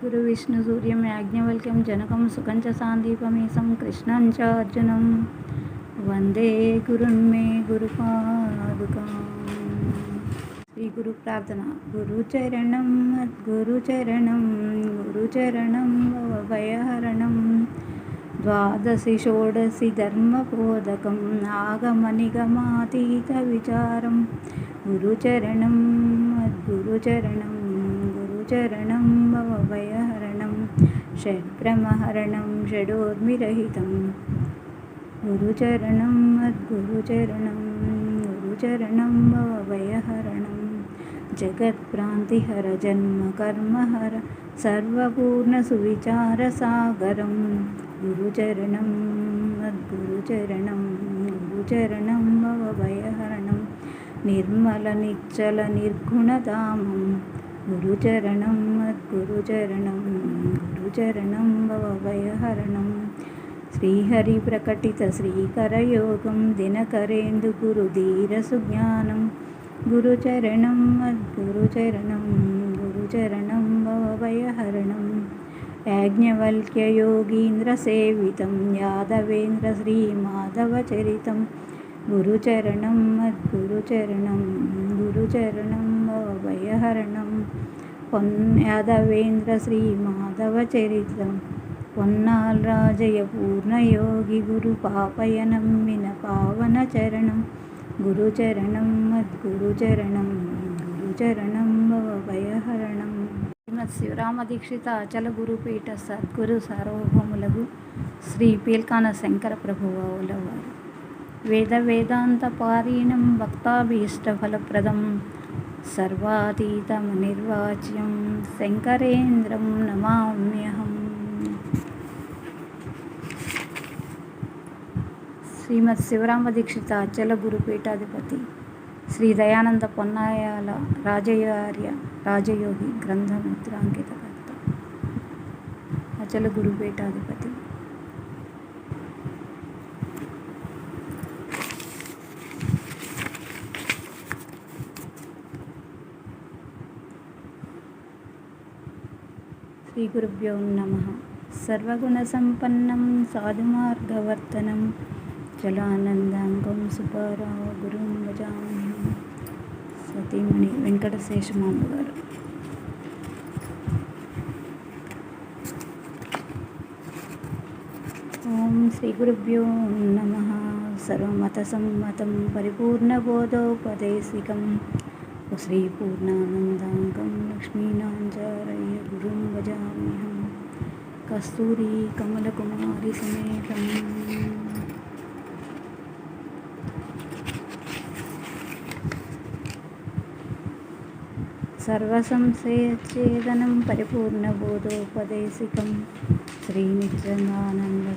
గురు విష్ణు సూర్యం యాజ్ఞవల్క్యం జనకం సుఖం చ సాందీపమీసం కృష్ణం చ అర్జునం వందే గురున్మే గురుపాదుకాం శ్రీ గురు ప్రార్థన గురుచరణం మద్గురుచరణం గురుచరణం భయహరణం ద్వాదశి షోడశి ధర్మబోధకం ఆగమనిగమాతీత విచారం గురుచరణం గురుచరణం గురుచరణం భవభయహరణం షడ్భ్రమహరణం షడోర్మిరహితం. గురుచరణం మద్గురుచరణం గురుచరణం భవభయహరణం. జగత్ప్రాంతిహర జన్మ కర్మహర गुरुचरणं గురుచరణం మద్గురుచరణం గురుచరణం భవభయహరణం. నిర్మల నిచ్చల నిర్గుణధామం గురుచరణం మద్గురుచరణం గురుచరణం భవభయహరణం శ్రీహరి ప్రకటిత శ్రీకరయోగం దినకరేందు గురుధీరసుజ్ఞానం గురుచరణం మద్గురుచరణం గురుచరణం భవభయహరణం యాజ్ఞవల్క్యయోగీంద్రసేవితం యాదవేంద్ర శ్రీమాధవచరితం గురుచరణం మద్గురుచరణం గురుచరణం భవభయహరణం పొన్ యాదవేంద్ర శ్రీ మాధవ చరిత్రం పొన్నాల్ రాజయ పూర్ణయోగి గురు పాపయ నమ్మిన పావన చరణం గురుచరణం మద్గురుచరణం గురుచరణం భవభయహరణం శ్రీమద్ శివరామ దీక్షిత అచల గురుపీఠ సద్గురు సార్వభౌములకు శ్రీ పీల్కాన శంకర ప్రభువుల వారు వేద వేదాంత పారీణం భక్తాభీష్టఫలప్రదం సర్వాతీతమనిర్వాచ్యం శంకరేంద్రం నమామ్యహం శ్రీమద్ శివరామ దీక్షిత అచల గురుపీఠాధిపతి శ్రీ దయానంద పొన్నాయాల రాజయార్య రాజయోగి గ్రంథముద్రాంకితకర్త అచల గురుపీఠాధిపతి శ్రీ గురుభ్యో నమ. సర్వగుణసంపన్నం సాధుమార్గవర్తనం జలానందాంగం సుబ్బారావు గురుం భజామి. సతీమణి వెంకటశేషమాంబ గారు ఓం శ్రీ గురుభ్యో నమ. సర్వమత సమ్మతం పరిపూర్ణబోధోపదేశికం. శ్రీ పూర్ణానందాంగం లక్ష్మీనాంచారయ్య గురుం భజామ్యహం కస్తూరి కమలకుమారి సమేతం సర్వసంశయచ్ఛేదనం పరిపూర్ణబోధోపదేశికం శ్రీనిత్యానంద